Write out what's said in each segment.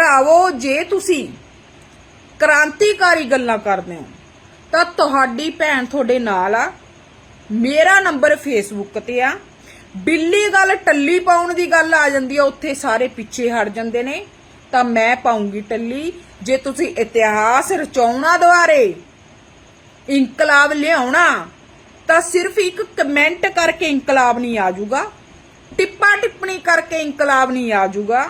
ਭਰਾਵੋ ਜੇ ਤੁਸੀਂ ਕ੍ਰਾਂਤੀਕਾਰੀ ਗੱਲਾਂ ਕਰਦੇ ਹੋ, ਤਾਂ ਤੁਹਾਡੀ ਭੈਣ ਤੁਹਾਡੇ ਨਾਲ ਆ। ਮੇਰਾ ਨੰਬਰ ਫੇਸਬੁੱਕ ਤੇ ਆ। ਬਿੱਲੀ ਗੱਲ ਟੱਲੀ ਪਾਉਣ ਦੀ ਗੱਲ ਆ ਜਾਂਦੀ ਆ, ਉੱਥੇ ਸਾਰੇ ਪਿੱਛੇ ਹਟ ਜਾਂਦੇ ਨੇ। ਤਾਂ ਮੈਂ ਪਾਉਂਗੀ ਟੱਲੀ। ਜੇ ਤੁਸੀਂ ਇਤਿਹਾਸ ਰਚਾਉਣਾ ਦੁਆਰੇ, ਇਨਕਲਾਬ ਲਿਆਉਣਾ, ਤਾਂ ਸਿਰਫ ਇੱਕ ਕਮੈਂਟ ਕਰਕੇ ਇਨਕਲਾਬ ਨਹੀਂ ਆਜੂਗਾ ਟਿੱਪਾ ਟਿੱਪਣੀ ਕਰਕੇ ਇਨਕਲਾਬ ਨਹੀਂ ਆ ਜਾਊਗਾ।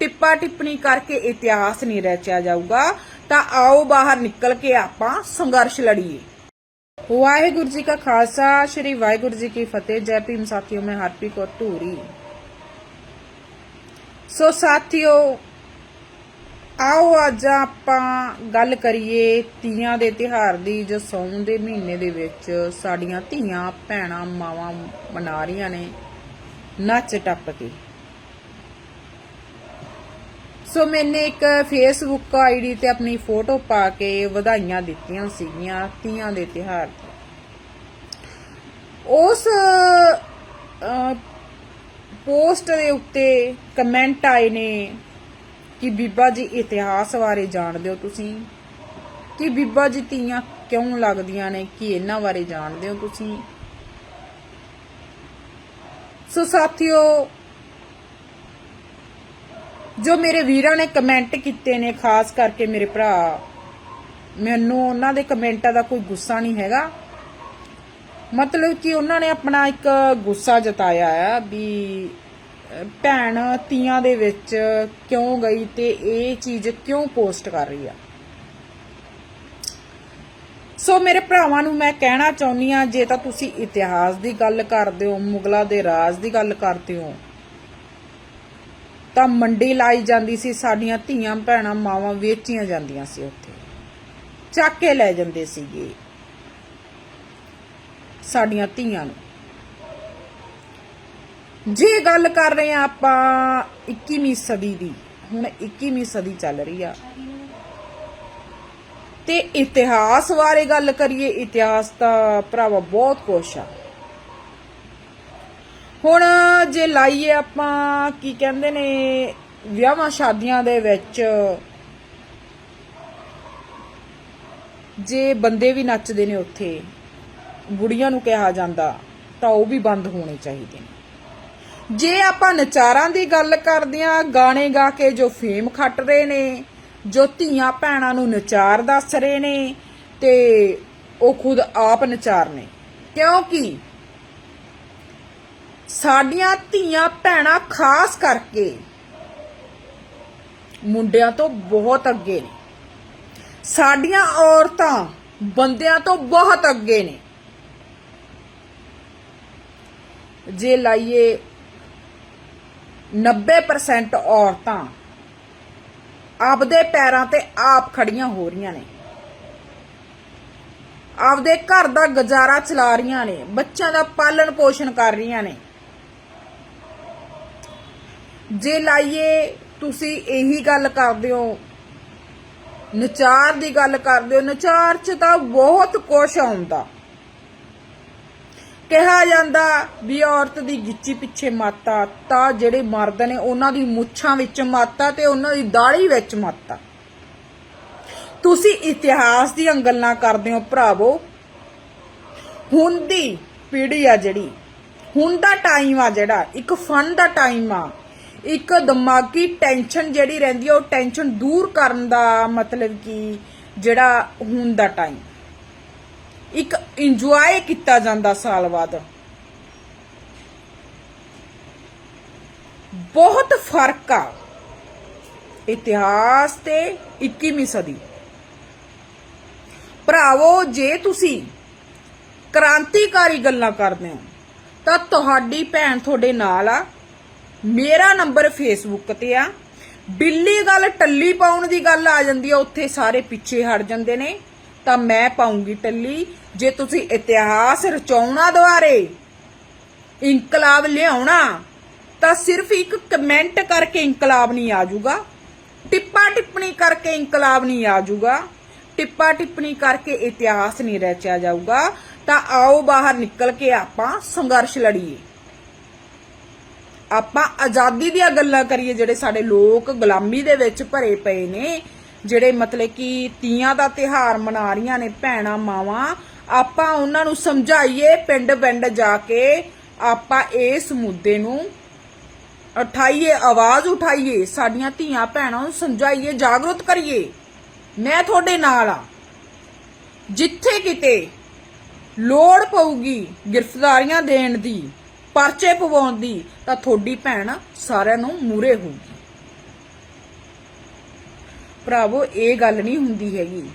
ਟਿੱਪਾ ਟਿੱਪਣੀ ਕਰਕੇ ਇਤਿਹਾਸ ਨਹੀਂ ਰਚਿਆ ਜਾਊਗਾ, ਤਾਂ ਆਓ ਬਾਹਰ ਨਿਕਲ ਕੇ ਆਪਾਂ ਸੰਘਰਸ਼ ਲੜੀਏ। ਵਾਹਿਗੁਰੂ ਜੀ ਕਾ ਖਾਲਸਾ, ਸ੍ਰੀ ਵਾਹਿਗੁਰੂ ਜੀ ਕੀ ਫਤਿਹ। ਜੈ ਭੀਮ ਸਾਥੀਓ, ਮੈਂ ਹਰਪ੍ਰੀਤ ਕੌਰ ਧੂਰੀ। ਸੋ ਸਾਥੀਓ, ਆਓ ਅੱਜ ਆਪਾਂ ਗੱਲ ਕਰੀਏ ਤੀਆਂ ਦੇ ਤਿਹਾਰ ਦੀ, ਜੋ ਸੌਣ ਦੇ ਮਹੀਨੇ ਦੇ ਵਿੱਚ ਸਾਡੀਆਂ ਧੀਆਂ, ਭੈਣਾਂ, ਮਾਵਾਂ ਮਨਾ ਰਹੀਆਂ ਨੇ, ਨੱਚ ਟੱਪ ਕੇ। ਸੋ ਮੈਨੇ ਇੱਕ ਫੇਸਬੁੱਕ ਆਈਡੀ ਤੇ ਆਪਣੀ ਫੋਟੋ ਪਾ ਕੇ ਵਧਾਈਆਂ ਦਿੱਤੀਆਂ ਸੀਗੀਆਂ, ਤੀਆਂ ਦੇ ਤਿਹਾਰ ਉਸ ਪੋਸਟ ਦੇ ਉੱਤੇ ਕਮੈਂਟ ਆਏ ਨੇ ਕਿ ਬੀਬਾ ਜੀ ਇਤਿਹਾਸ ਬਾਰੇ ਜਾਣਦੇ ਹੋ ਤੁਸੀਂ? ਕਿ ਬੀਬਾ ਜੀ ਤੀਆਂ ਕਿਉਂ ਲੱਗਦੀਆਂ ਨੇ? ਕਿ ਇਹਨਾਂ ਬਾਰੇ ਜਾਣਦੇ ਹੋ ਤੁਸੀਂ? ਸੋ ਸਾਥੀਓ ਜੋ ਮੇਰੇ ਵੀਰਾਂ ਨੇ ਕਮੈਂਟ ਕੀਤੇ ਨੇ, ਖਾਸ ਕਰਕੇ ਮੇਰੇ ਭਰਾ, ਮੈਨੂੰ ਉਹਨਾਂ ਦੇ ਕਮੈਂਟਾਂ ਦਾ ਕੋਈ ਗੁੱਸਾ ਨਹੀਂ ਹੈਗਾ। ਮਤਲਬ ਕਿ ਉਹਨਾਂ ਨੇ ਆਪਣਾ ਇੱਕ ਗੁੱਸਾ ਜਤਾਇਆ ਆ ਵੀ ਭੈਣ ਤੀਆਂ ਦੇ ਵਿੱਚ ਕਿਉਂ ਗਈ ਤੇ ਇਹ ਚੀਜ਼ ਕਿਉਂ ਪੋਸਟ ਕਰ ਰਹੀ ਆ? ਸੋ ਮੇਰੇ ਭਰਾਵਾਂ ਨੂੰ ਮੈਂ ਕਹਿਣਾ ਚਾਹੁੰਦੀ ਆ ਜੇ ਤਾਂ ਤੁਸੀਂ ਇਤਿਹਾਸ ਦੀ ਗੱਲ ਕਰਦੇ ਹੋ, ਮੁਗਲਾਂ ਦੇ ਰਾਜ ਦੀ ਗੱਲ ਕਰਦੇ ਹੋ ਤਾਂ ਮੰਡੀ ਲਾਈ ਜਾਂਦੀ ਸੀ, ਸਾਡੀਆਂ ਧੀਆਂ ਭੈਣਾਂ ਮਾਵਾਂ ਵੇਚੀਆਂ ਜਾਂਦੀਆਂ ਸੀ ਉੱਥੇ। ਚੱਕ ਕੇ ਲੈ ਜਾਂਦੇ ਸੀਗੇ। ਸਾਡੀਆਂ ਧੀਆਂ ਨੂੰ। ਜੇ ਗੱਲ ਕਰ ਰਹੇ ਆ ਆਪਾਂ 21ਵੀਂ ਸਦੀ ਦੀ, ਹੁਣ 21ਵੀਂ ਸਦੀ ਚੱਲ ਰਹੀ ਆ। ਤੇ ਇਤਿਹਾਸ ਬਾਰੇ ਗੱਲ ਕਰੀਏ, ਇਤਿਹਾਸ ਤਾਂ ਭਰਾਵਾ ਬਹੁਤ ਕੁਛ ਆ। ਹੁਣ ਜੇ ਲਾਈਏ ਆਪਾਂ, ਕੀ ਕਹਿੰਦੇ ਨੇ, ਵਿਆਹਾਂ ਸ਼ਾਦੀਆਂ ਦੇ ਵਿੱਚ, ਜੇ ਬੰਦੇ ਵੀ ਨੱਚਦੇ ਨੇ ਉੱਥੇ, ਬੁੜੀਆਂ ਨੂੰ ਕਿਹਾ ਜਾਂਦਾ, ਤਾਂ ਉਹ ਵੀ ਬੰਦ ਹੋਣੇ ਚਾਹੀਦੇ ਨੇ। ਜੇ ਆਪਾਂ ਨਚਾਰਾਂ ਦੀ ਗੱਲ ਕਰਦੇ ਆ ਗਾਣੇ ਗਾ ਕੇ ਜੋ ਫੇਮ ਖੱਟ ਰਹੇ ਨੇ, ਜੋ ਧੀਆਂ ਭੈਣਾਂ ਨੂੰ ਨਚਾਰ ਦੱਸ ਰਹੇ ਨੇ, ਤੇ ਉਹ ਖੁਦ ਆਪ ਨਚਾਰ ਨੇ। ਕਿਉਂਕਿ ਸਾਡੀਆਂ ਧੀਆਂ ਭੈਣਾਂ ਖਾਸ ਕਰਕੇ ਮੁੰਡਿਆਂ ਤੋਂ ਬਹੁਤ ਅੱਗੇ ਨੇ। ਸਾਡੀਆਂ ਔਰਤਾਂ ਬੰਦਿਆਂ ਤੋਂ ਬਹੁਤ ਅੱਗੇ ਨੇ। ਜੇ ਲਾਈਏ 90% ਔਰਤਾਂ ਆਪਦੇ ਪੈਰਾਂ ਤੇ ਆਪ ਖੜੀਆਂ ਹੋ ਰਹੀਆਂ ਨੇ। ਆਪਦੇ ਘਰ ਦਾ ਗੁਜ਼ਾਰਾ ਚਲਾ ਰਹੀਆਂ ਨੇ। ਬੱਚਿਆਂ ਦਾ ਪਾਲਣ ਪੋਸ਼ਣ ਕਰ ਰਹੀਆਂ ਨੇ। ਜੇ ਲਾਈਏ ਤੁਸੀਂ ਇਹੀ ਗੱਲ ਕਰਦੇ ਹੋ, ਨਚਾਰ ਦੀ ਗੱਲ ਕਰਦੇ ਹੋ, ਨਚਾਰ 'ਚ ਤਾਂ ਬਹੁਤ ਕੁਛ ਆਉਂਦਾ। ਕਿਹਾ ਜਾਂਦਾ ਵੀ ਔਰਤ ਦੀ ਗਿੱਚੀ ਪਿੱਛੇ ਮਾਤਾ, ਤਾਂ ਜਿਹੜੇ ਮਰਦ ਨੇ ਉਹਨਾਂ ਦੀ ਮੁੱਛਾਂ ਵਿੱਚ ਮਾਤਾ ਤੇ ਉਹਨਾਂ ਦੀ ਦਾੜੀ ਵਿੱਚ ਮਾਤਾ। ਤੁਸੀਂ ਇਤਿਹਾਸ ਦੀਆਂ ਗੱਲਾਂ ਕਰਦੇ ਹੋ ਭਰਾਵੋ। ਹੁਣ ਦੀ ਪੀੜ੍ਹੀ ਆ ਜਿਹੜੀ, ਹੁਣ ਦਾ ਟਾਈਮ ਆ ਜਿਹੜਾ, ਇੱਕ ਫਨ ਦਾ ਟਾਈਮ ਆ। ਇੱਕ ਦਿਮਾਗੀ ਟੈਨਸ਼ਨ ਜਿਹੜੀ ਰਹਿੰਦੀ ਆ, ਉਹ ਟੈਨਸ਼ਨ ਦੂਰ ਕਰਨ ਦਾ ਮਤਲਬ ਕਿ ਜਿਹੜਾ ਹੁਣ ਦਾ ਟਾਈਮ ਇੱਕ ਇੰਜੋਏ ਕੀਤਾ ਜਾਂਦਾ ਸਾਲ ਬਾਅਦ। ਬਹੁਤ ਫ਼ਰਕ ਆ ਇਤਿਹਾਸ ਤੇ 21ਵੀਂ ਸਦੀ। ਭਰਾਵੋ, ਜੇ ਤੁਸੀਂ ਕ੍ਰਾਂਤੀਕਾਰੀ ਗੱਲਾਂ ਕਰਦੇ ਹੋ, ਤਾਂ ਤੁਹਾਡੀ ਭੈਣ ਤੁਹਾਡੇ ਨਾਲ ਆ। ਮੇਰਾ ਨੰਬਰ ਫੇਸਬੁੱਕ ਤੇ ਆ। ਬਿੱਲੀ ਗੱਲ ਟੱਲੀ ਪਾਉਣ ਦੀ ਗੱਲ ਆ ਜਾਂਦੀ ਆ, ਉੱਥੇ ਸਾਰੇ ਪਿੱਛੇ ਹਟ ਜਾਂਦੇ ਨੇ। ਤਾਂ ਮੈਂ ਪਾਉਂਗੀ ਟੱਲੀ, ਜੇ ਤੁਸੀਂ ਇਤਿਹਾਸ ਰਚਾਉਣਾ ਦੁਆਰੇ, ਇਨਕਲਾਬ ਲਿਆਉਣਾ, ਤਾਂ ਸਿਰਫ ਇੱਕ ਕਮੈਂਟ ਕਰਕੇ ਇਨਕਲਾਬ ਨਹੀਂ ਆ ਜਾਊਗਾ। ਟਿੱਪਾ ਟਿੱਪਣੀ ਕਰਕੇ ਇਨਕਲਾਬ ਨਹੀਂ ਆ ਜਾਊਗਾ। ਟਿੱਪਾ ਟਿੱਪਣੀ ਕਰਕੇ ਇਤਿਹਾਸ ਨਹੀਂ ਰਚਿਆ ਜਾਊਗਾ। ਤਾਂ ਆਓ ਬਾਹਰ ਨਿਕਲ ਕੇ ਆਪਾਂ ਸੰਘਰਸ਼ ਲੜੀਏ। ਆਪਾਂ ਆਜ਼ਾਦੀ ਦੀਆਂ ਗੱਲਾਂ ਕਰੀਏ, ਜਿਹੜੇ ਸਾਡੇ ਲੋਕ ਗੁਲਾਮੀ ਦੇ ਵਿੱਚ ਭਰੇ ਪਏ ਨੇ, ਜਿਹੜੇ ਮਤਲਬ ਕਿ ਤੀਆਂ ਦਾ ਤਿਹਾਰ ਮਨਾ ਰਹੀਆਂ ਨੇ, ਭੈਣਾਂ ਮਾਵਾਂ, ਆਪਾਂ ਉਹਨਾਂ ਨੂੰ ਸਮਝਾਈਏ ਪਿੰਡ ਪਿੰਡ ਜਾ ਕੇ, ਆਪਾਂ ਇਸ ਮੁੱਦੇ ਨੂੰ ਉਠਾਈਏ, ਆਵਾਜ਼ ਉਠਾਈਏ, ਸਾਡੀਆਂ ਧੀਆਂ ਭੈਣਾਂ ਨੂੰ ਸਮਝਾਈਏ, ਜਾਗਰੂਕ ਕਰੀਏ। ਮੈਂ ਤੁਹਾਡੇ ਨਾਲ ਆ ਜਿੱਥੇ ਕਿਤੇ ਲੋੜ ਪਊਗੀ ਗ੍ਰਿਫਤਾਰੀਆਂ ਦੇਣ ਦੀ ਪਰਚੇ ਪਵਾਉਣ ਦੀ, ਤਾਂ ਤੁਹਾਡੀ ਭੈਣ ਸਾਰਿਆਂ ਨੂੰ ਮੂਰੇ ਹੋਊਗੀ। ਭਰਾਵੋ, ਇਹ ਗੱਲ ਨਹੀਂ ਹੁੰਦੀ ਹੈਗੀ।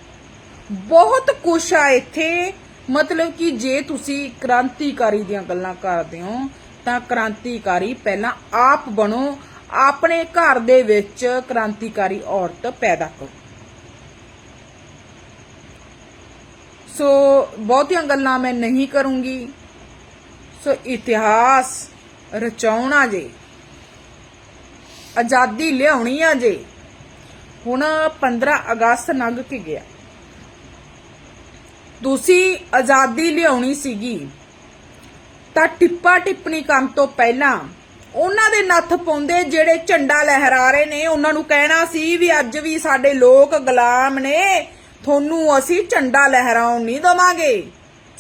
ਬਹੁਤ ਕੁਛ ਆ ਇੱਥੇ। ਮਤਲਬ ਕਿ ਜੇ ਤੁਸੀਂ ਕ੍ਰਾਂਤੀਕਾਰੀ ਦੀਆਂ ਗੱਲਾਂ ਕਰਦੇ ਹੋ, ਤਾਂ ਕ੍ਰਾਂਤੀਕਾਰੀ ਪਹਿਲਾਂ ਆਪ ਬਣੋ। ਆਪਣੇ ਘਰ ਦੇ ਵਿੱਚ ਕ੍ਰਾਂਤੀਕਾਰੀ ਔਰਤ ਪੈਦਾ ਕਰੋ। ਸੋ, ਬਹੁਤੀਆਂ ਗੱਲਾਂ ਮੈਂ ਨਹੀਂ ਕਰੂੰਗੀ। ਸੋ ਇਤਿਹਾਸ ਰਚਾਉਣਾ ਜੇ, ਆਜ਼ਾਦੀ ਲਿਆਉਣੀ ਆ ਜੇ, ਹੁਣ 15 ਅਗਸਤ ਲੰਘ ਕੇ ਗਿਆ। ਤੁਸੀਂ ਆਜ਼ਾਦੀ ਲਿਆਉਣੀ ਸੀਗੀ, ਤਾਂ ਟਿੱਪਾ ਟਿੱਪਣੀ ਕਰਨ ਤੋਂ ਪਹਿਲਾਂ ਉਹਨਾਂ ਦੇ ਨੱਥ ਪਾਉਂਦੇ ਜਿਹੜੇ ਝੰਡਾ ਲਹਿਰਾ ਰਹੇ ਨੇ, ਉਹਨਾਂ ਨੂੰ ਕਹਿਣਾ ਸੀ ਵੀ ਅੱਜ ਵੀ ਸਾਡੇ ਲੋਕ ਗੁਲਾਮ ਨੇ, ਤੁਹਾਨੂੰ ਅਸੀਂ ਝੰਡਾ ਲਹਿਰਾਉਣ ਨਹੀਂ ਦਵਾਂਗੇ।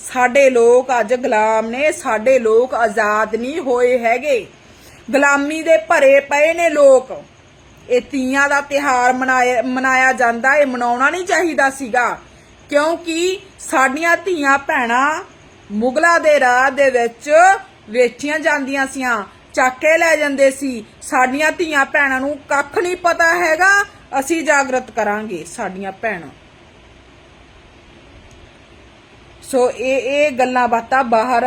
ਸਾਡੇ ਲੋਕ ਅੱਜ ਗੁਲਾਮ ਨੇ, ਸਾਡੇ ਲੋਕ ਆਜ਼ਾਦ ਨਹੀਂ ਹੋਏ ਹੈਗੇ। ਗੁਲਾਮੀ ਦੇ ਭਰੇ ਪਏ ਨੇ ਲੋਕ। ਇਹ ਤੀਆਂ ਦਾ ਤਿਹਾਰ ਮਨਾਇਆ ਮਨਾਇਆ ਜਾਂਦਾ, ਇਹ ਮਨਾਉਣਾ ਨਹੀਂ ਚਾਹੀਦਾ ਸੀਗਾ। ਕਿਉਂਕਿ ਸਾਡੀਆਂ ਧੀਆਂ ਭੈਣਾਂ ਮੁਗਲਾਂ ਦੇ ਰਾਹ ਦੇ ਵਿੱਚ ਵੇਚੀਆਂ ਜਾਂਦੀਆਂ ਸੀਆਂ, ਚਾਕੇ ਲੈ ਜਾਂਦੇ ਸੀ। ਸਾਡੀਆਂ ਧੀਆਂ ਭੈਣਾਂ ਨੂੰ ਕੱਖ ਨਹੀਂ ਪਤਾ ਹੈਗਾ, ਅਸੀਂ ਜਾਗਰਤ ਕਰਾਂਗੇ ਸਾਡੀਆਂ ਭੈਣਾਂ। ਸੋ ਇਹ ਇਹ ਗੱਲਾਂ ਬਾਤਾਂ ਬਾਹਰ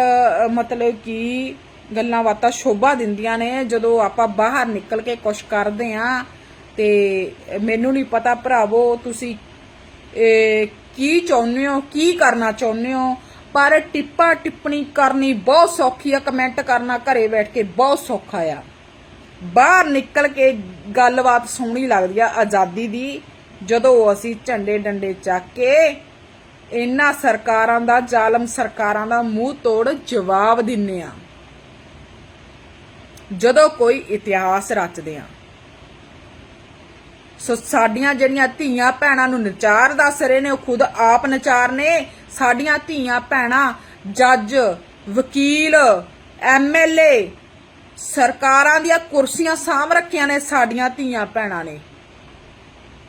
ਮਤਲਬ ਕਿ ਗੱਲਾਂ ਬਾਤਾਂ ਸ਼ੋਭਾ ਦਿੰਦੀਆਂ ਨੇ। ਜਦੋਂ ਆਪਾਂ ਬਾਹਰ ਨਿਕਲ ਕੇ ਕੁਛ ਕਰਦੇ ਆ ਤੇ ਮੈਨੂੰ ਨਹੀਂ ਪਤਾ ਭਰਾਵੋ ਤੁਸੀਂ ਕੀ ਚਾਹੁੰਦੇ ਹੋ, ਕੀ ਕਰਨਾ ਚਾਹੁੰਦੇ ਹੋ। ਪਰ ਟਿੱਪਾ ਟਿੱਪਣੀ ਕਰਨੀ ਬਹੁਤ ਸੌਖੀ ਆ, ਕਮੈਂਟ ਕਰਨਾ ਘਰੇ ਬੈਠ ਕੇ ਬਹੁਤ ਸੌਖਾ ਆ। ਬਾਹਰ ਨਿਕਲ ਕੇ ਗੱਲਬਾਤ ਸੋਹਣੀ ਲੱਗਦੀ ਆ ਆਜ਼ਾਦੀ ਦੀ, ਜਦੋਂ ਅਸੀਂ ਝੰਡੇ ਡੰਡੇ ਚੱਕ ਕੇ ਇਹਨਾਂ ਸਰਕਾਰਾਂ ਦਾ, ਜ਼ਾਲਮ ਸਰਕਾਰਾਂ ਦਾ ਮੂੰਹ ਤੋੜ ਜਵਾਬ ਦਿੰਨੇ ਆ ਜਦੋਂ ਕੋਈ ਇਤਿਹਾਸ ਰਚਦੇ ਆ ਸੋ ਸਾਡੀਆਂ ਜਿਹੜੀਆਂ ਧੀਆਂ ਭੈਣਾਂ ਨੂੰ ਨਚਾਰ ਦੱਸ ਰਹੇ ਨੇ, ਉਹ ਖੁਦ ਆਪ ਨਚਾਰ ਨੇ। ਸਾਡੀਆਂ ਧੀਆਂ ਭੈਣਾਂ, ਜੱਜ, ਵਕੀਲ ਐਮਐਲਏ ਸਰਕਾਰਾਂ ਦੀਆਂ ਕੁਰਸੀਆਂ ਸਾਂਭ ਰੱਖੀਆਂ ਨੇ ਸਾਡੀਆਂ ਧੀਆਂ ਭੈਣਾਂ ਨੇ।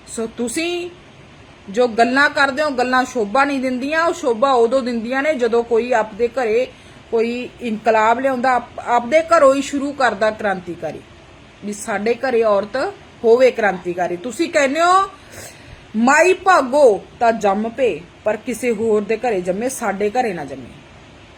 ਸੋ ਤੁਸੀਂ ਜੋ ਗੱਲਾਂ ਕਰਦੇ ਹੋ, ਗੱਲਾਂ ਸ਼ੋਭਾ ਨਹੀਂ ਦਿੰਦੀਆਂ, ਉਹ ਸ਼ੋਭਾ ਉਦੋਂ ਦਿੰਦੀਆਂ ਨੇ ਜਦੋਂ ਕੋਈ ਆਪਦੇ ਘਰੇ ਕੋਈ ਇਨਕਲਾਬ ਲਿਆਉਂਦਾ, ਆਪ- ਆਪਦੇ ਘਰੋਂ ਹੀ ਸ਼ੁਰੂ ਕਰਦਾ ਕ੍ਰਾਂਤੀਕਾਰੀ। ਵੀ ਸਾਡੇ ਘਰੇ ਔਰਤ ਹੋਵੇ ਕ੍ਰਾਂਤੀਕਾਰੀ। ਤੁਸੀਂ ਕਹਿੰਦੇ ਹੋ, ਮਾਈ ਭਾਗੋ ਤਾਂ ਜੰਮ ਪੇ ਪਰ ਕਿਸੇ ਹੋਰ ਦੇ ਘਰੇ ਜੰਮੇ, ਸਾਡੇ ਘਰੇ ਨਾ ਜੰਮੇ।